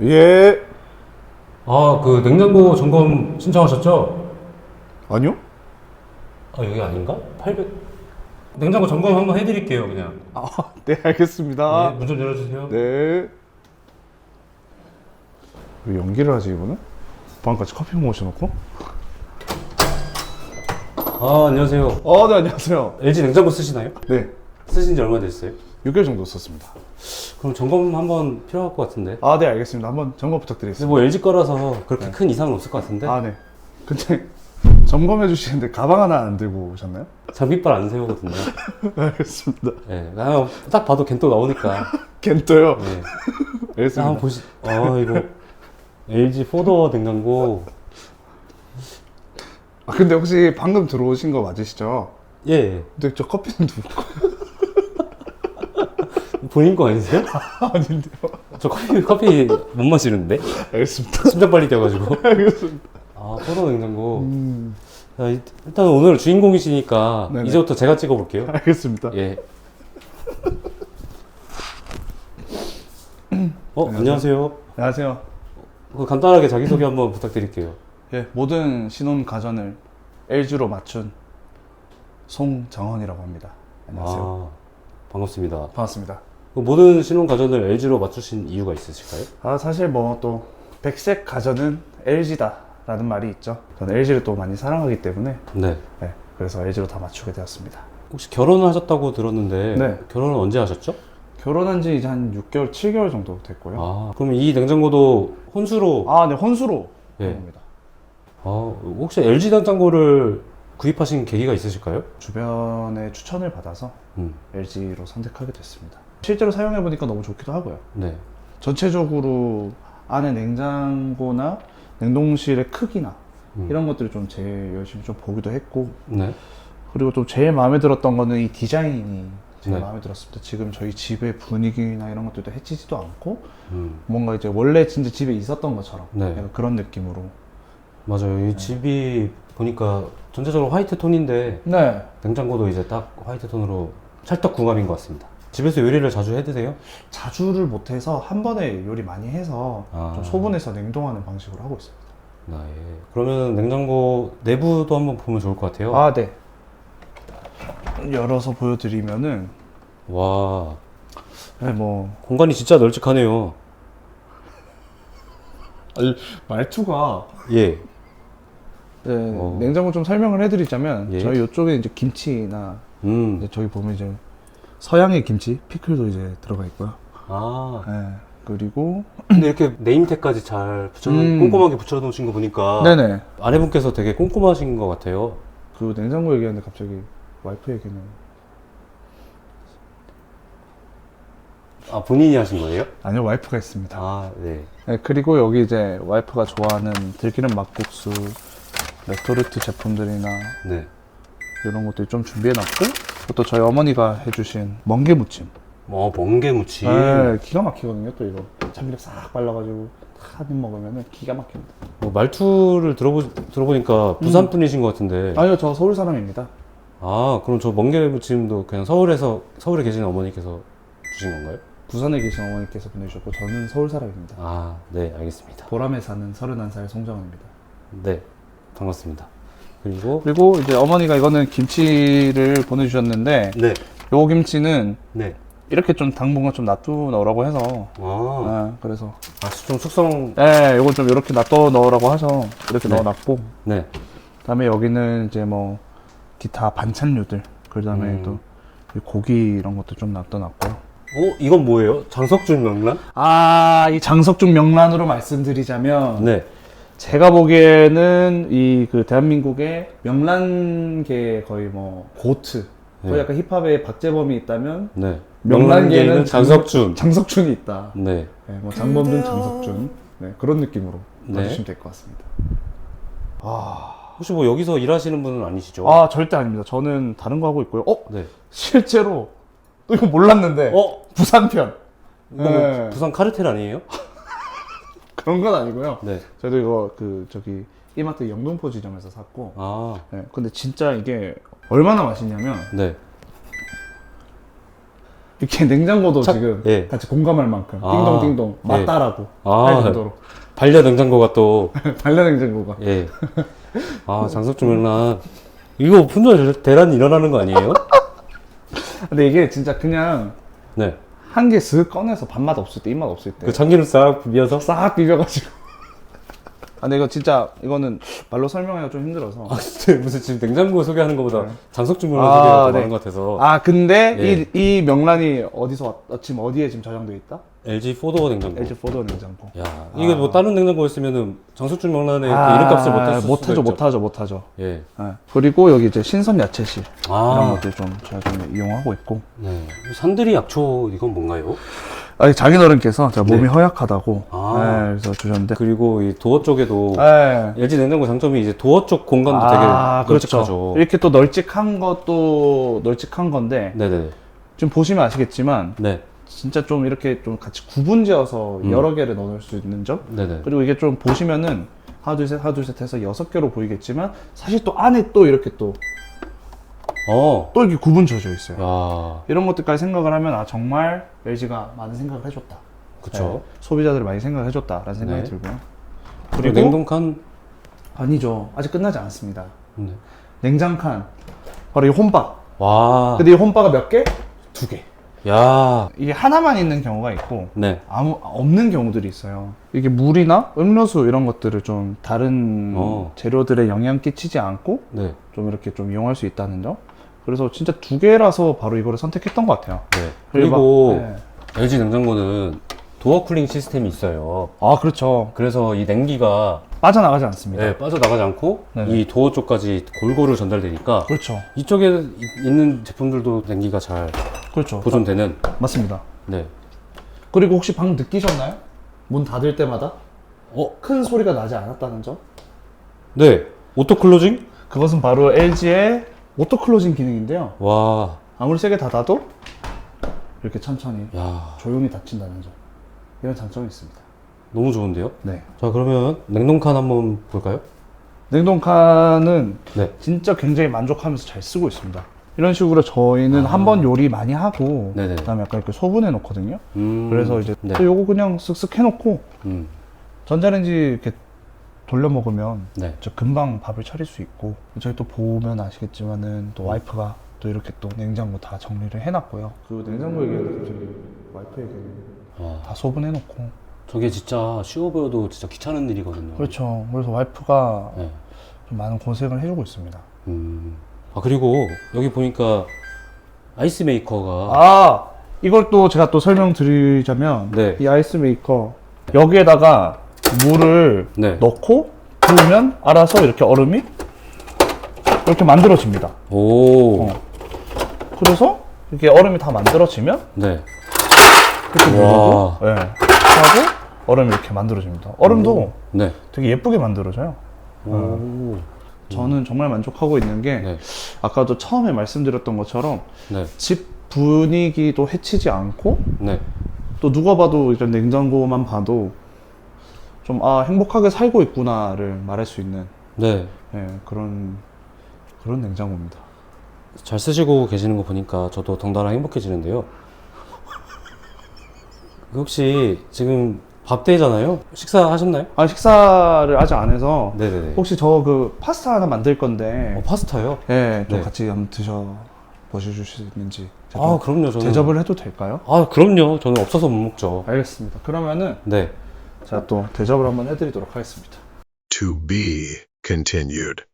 예. 아, 그 냉장고 점검 신청하셨죠? 아니요? 아, 여기 아닌가? 800. 냉장고 점검 한번 해드릴게요, 그냥. 아, 네, 알겠습니다. 네, 문좀 열어주세요. 네. 왜 연기를 하지, 이분은? 방금까지 커피 모셔놓고? 아, 안녕하세요. 어, 네, 안녕하세요. LG 냉장고 쓰시나요? 네. 쓰신 지 얼마 됐어요? 6개월 정도 썼습니다. 그럼 점검 한번 필요할 것 같은데. 아, 네, 알겠습니다. 한번 점검 부탁드리겠습니다. 뭐 LG 거라서 그렇게 큰 이상은 없을 것 같은데. 아, 네. 근데 점검해 주시는데 가방 하나 안 들고 오셨나요? 장비빨 안 세우거든요. 알겠습니다. 네, 그냥 딱 봐도 겐또 나오니까. 겐토요. 네. 자, 알겠습니다. 한번 보시. 아, 이거 LG 포더 냉장고. 아, 근데 혹시 방금 들어오신 거 맞으시죠? 예, 예. 근데 저 커피는 누구 거? 본인 거 아니세요? 아닌데요. 저 커피 커피 못 마시는데 알겠습니다. 심장 빨리 뛰어가지고. 알겠습니다. 아 포도 냉장고. 음, 자, 일- 일단 오늘 주인공이시니까 네네. 이제부터 제가 찍어볼게요. 알겠습니다. 예. 어 안녕하세요. 안녕하세요. 그 간단하게 자기 소개 한번 부탁드릴게요. 예, 모든 신혼 가전을 LG로 맞춘 송정헌이라고 합니다. 안녕하세요. 아, 반갑습니다. 반갑습니다. 그 모든 신혼 가전을 LG로 맞추신 이유가 있으실까요? 아 사실 뭐 또 백색 가전은 LG다라는 말이 있죠. 저는 LG를 또 많이 사랑하기 때문에 네. 네, 그래서 LG로 다 맞추게 되었습니다. 혹시 결혼을 하셨다고 들었는데 네. 결혼은 언제 하셨죠? 결혼한 지 이제 한 6개월, 7개월 정도 됐고요. 아 그럼 이 냉장고도 혼수로 아, 네, 혼수로 예. 합니다. 아, 혹시 LG 냉장고를 구입하신 계기가 있으실까요? 주변의 추천을 받아서 음, LG로 선택하게 됐습니다. 실제로 사용해 보니까 너무 좋기도 하고요. 네. 전체적으로 안에 냉장고나 냉동실의 크기나 음. 이런 것들을 좀 제일 열심히 좀 보기도 했고 네. 그리고 좀 제일 마음에 들었던 거는 이 디자인이 제일 네. 마음에 들었습니다. 지금 저희 집의 분위기나 이런 것들도 해치지도 않고 음, 뭔가 이제 원래 진짜 집에 있었던 것처럼 네. 약간 그런 느낌으로 맞아요. 이 집이 보니까 전체적으로 화이트 톤인데 네 냉장고도 이제 딱 화이트 톤으로 찰떡궁합인 것 같습니다. 집에서 요리를 자주 해 드세요? 자주를 못해서 한 번에 요리 많이 해서 아. 좀 소분해서 냉동하는 방식으로 하고 있습니다. 아, 예. 그러면 냉장고 내부도 한번 보면 좋을 것 같아요. 아 네. 열어서 보여드리면은 와, 네, 뭐 공간이 진짜 널찍하네요. 말투가 예. 네, 어. 냉장고 좀 설명을 해드리자면 예. 저희 이쪽에 이제 김치나 음. 이제 저기 보면 이제 서양의 김치 피클도 이제 들어가 있고요. 아. 네, 그리고 근데 이렇게 네임택까지 잘 붙여 음. 꼼꼼하게 붙여 놓으신 거 보니까 네네 아내분께서 되게 꼼꼼하신 것 같아요. 그 냉장고 얘기하는데 갑자기 와이프 얘기는 아, 본인이 하신 거예요? 아니요 와이프가 있습니다. 아, 네. 네, 그리고 여기 이제 와이프가 좋아하는 들기름 막국수, 레토르트 제품들이나 네. 이런 것들 좀 준비해놨고 또 저희 어머니가 해주신 멍게 무침. 어, 멍게 무침. 네, 기가 막히거든요. 또 이거 참기름 싹 발라가지고 한입 먹으면 기가 막힙니다. 뭐 말투를 들어보, 들어보니까 부산 분이신 것 같은데. 아니요, 저 서울 사람입니다. 아, 그럼 저 멍게 무침도 그냥 서울에서, 서울에 계신 어머니께서 주신 건가요? 부산에 계신 어머니께서 보내주셨고 저는 서울 사람입니다. 아, 네, 알겠습니다. 보람에 사는 31살 송정원입니다. 네, 반갑습니다. 그리고, 그리고 이제 어머니가 이거는 김치를 보내주셨는데 네, 요 김치는 네. 이렇게 좀 당분간 좀 놔두 넣으라고 해서 아, 네, 그래서 아, 좀 숙성, 네, 이거 좀 이렇게 놔둬 넣으라고 하셔 이렇게 네. 넣어놨고 네. 그다음에 여기는 이제 뭐 기타 반찬류들 그다음에 음. 또이 고기 이런 것도 좀 놔둬놨고요. 어, 이건 뭐예요? 장석준 명란? 아, 이 장석중 명란으로 말씀드리자면 네. 제가 보기에는 이 그 대한민국의 명란계 거의 뭐 고트 거의 네. 약간 힙합에 박재범이 있다면 네. 명란계는 장석준. 장석준이 있다. 네. 네, 뭐 장범준, 장석준 네, 그런 느낌으로 네. 봐주시면 될 것 같습니다. 아, 혹시 뭐 여기서 일하시는 분은 아니시죠? 아 절대 아닙니다. 저는 다른 거 하고 있고요. 어 네. 실제로 또 이거 몰랐는데 어? 부산편 이거 뭐 네. 부산 카르텔 아니에요? 그런 건 아니고요. 네. 저도 이거 그 저기 이마트 영등포 지점에서 샀고 아, 네, 근데 진짜 이게 얼마나 맛있냐면 네. 이렇게 냉장고도 차- 지금 예. 같이 공감할 만큼 아, 띵동띵동 예. 맞다라고 아. 할 정도로 반려 냉장고가 또 반려 냉장고가 예. 아 장석주 명란 이거 분노 대란이 일어나는 거 아니에요? 근데 이게 진짜 그냥 네. 한개쓱 꺼내서 밥맛 없을 때 입맛 없을 때 그 참기름 싹 비벼서 싹 비벼가지고 아 근데 이거 진짜 이거는 말로 설명하기가 좀 힘들어서 아 진짜 무슨 지금 냉장고 소개하는 것보다 장석주 명란 아, 소개가 더 네. 것 같아서 아 근데 예. 이, 이 명란이 어디서 왔, 어, 지금 어디에 지금 저장돼 있다? LG 포도어 냉장고. LG 포도 냉장고 야 이게 뭐 다른 냉장고였으면은 장석주 명란의 그 아, 이름값을 못했을 수도 못하죠 있죠. 못 하죠 못 하죠 예. 예. 그리고 여기 이제 신선 야채실 이런 아. 것들 좀 제가 좀 이용하고 있고 네. 산들이 약초 이건 뭔가요? 아니 장인어른께서 제가 몸이 네. 허약하다고 아. 예, 그래서 주셨는데 그리고 이 도어 쪽에도 예. LG 냉장고 장점이 이제 도어 쪽 공간도 아, 되게 널찍하죠. 그렇죠. 이렇게 또 널찍한 것도 널찍한 건데 네네. 지금 보시면 아시겠지만 네. 진짜 좀 이렇게 좀 같이 구분지어서 음. 여러 개를 넣을 수 있는 점 네네. 그리고 이게 좀 보시면은 하나 둘 셋 하나 둘 셋 해서 여섯 개로 보이겠지만 사실 또 안에 또 이렇게 또또 어. 이렇게 구분져져 있어요 야. 이런 것들까지 생각을 하면 아 정말 LG가 많은 생각을 해줬다 그쵸. 네, 소비자들을 많이 생각을 해줬다라는 생각이 네. 들고요 그리고 그리고 냉동칸. 아니죠 아직 끝나지 않았습니다 네. 냉장칸 바로 이 홈바 와. 근데 이 홈바가 몇 개? 두 개. 야. 이게 하나만 있는 경우가 있고 네. 아무 없는 경우들이 있어요. 이게 물이나 음료수 이런 것들을 좀 다른 어. 재료들에 영향 끼치지 않고 네. 좀 이렇게 좀 이용할 수 있다는 점. 그래서 진짜 두 개라서 바로 이거를 선택했던 것 같아요. 네. 그리고 막- 네. LG 냉장고는 도어 쿨링 시스템이 있어요. 아 그렇죠. 그래서 이 냉기가 빠져나가지 않습니다. 네, 빠져나가지 않고 네네. 이 도어 쪽까지 골고루 전달되니까 그렇죠. 이쪽에 이- 있는 제품들도 냉기가 잘 그렇죠. 보존되는 맞습니다. 네. 그리고 혹시 방금 느끼셨나요? 문 닫을 때마다 어? 큰 소리가 나지 않았다는 점? 네. 오토 클로징? 그것은 바로 LG의 오토 클로징 기능인데요. 와. 아무리 세게 닫아도 이렇게 천천히 야, 조용히 닫힌다는 점. 이런 장점이 있습니다. 너무 좋은데요? 네. 자, 그러면 냉동칸 한번 볼까요? 냉동칸은 네. 진짜 굉장히 만족하면서 잘 쓰고 있습니다. 이런 식으로 저희는 한번 요리 많이 하고 아. 네네. 그다음에 약간 이렇게 소분해 놓거든요. 음. 그래서 이제 네. 또 요거 그냥 쓱쓱 해놓고 음. 전자레인지 이렇게 돌려 먹으면 네. 저 금방 밥을 차릴 수 있고 저희 또 보면 아시겠지만은 음. 또 와이프가 또 이렇게 또 냉장고 다 정리를 해놨고요. 그 냉장고 얘기하는 갑자기 와이프 얘기는 아, 다 소분해 놓고 저게 진짜 쉬워 보여도 진짜 귀찮은 일이거든요. 그렇죠. 그래서 와이프가 네. 좀 많은 고생을 해주고 있습니다. 음. 아, 그리고 여기 보니까 아이스 메이커가 아 이걸 또 제가 또 설명드리자면 네. 이 아이스 메이커 여기에다가 물을 네. 넣고 부으면 알아서 이렇게 얼음이 이렇게 만들어집니다. 오. 어. 그래서 이렇게 얼음이 다 만들어지면 네. 이렇게 누르고 와. 예, 하고 얼음이 이렇게 만들어집니다. 얼음도 네. 되게 예쁘게 만들어져요. 오. 저는 정말 만족하고 있는 게 네. 아까도 처음에 말씀드렸던 것처럼 네. 집 분위기도 해치지 않고 네. 또 누가 봐도 이런 냉장고만 봐도 좀 아 행복하게 살고 있구나를 말할 수 있는 네. 예, 그런 그런 냉장고입니다. 잘 쓰시고 계시는 거 보니까 저도 덩달아 행복해지는데요. 혹시 지금 밥 데이잖아요? 식사하셨나요? 아 식사를 아직 안 해서 네네네. 혹시 저 그 파스타 하나 만들 건데 어, 파스타요? 예, 좀 네. 같이 한번 드셔 보실 수 있는지 제가 아, 좀 그럼요. 저는. 대접을 해도 될까요? 아, 그럼요. 저는 없어서 못 먹죠. 알겠습니다. 그러면은 네. 제가 또 대접을 한번 해드리도록 하겠습니다. To be continued.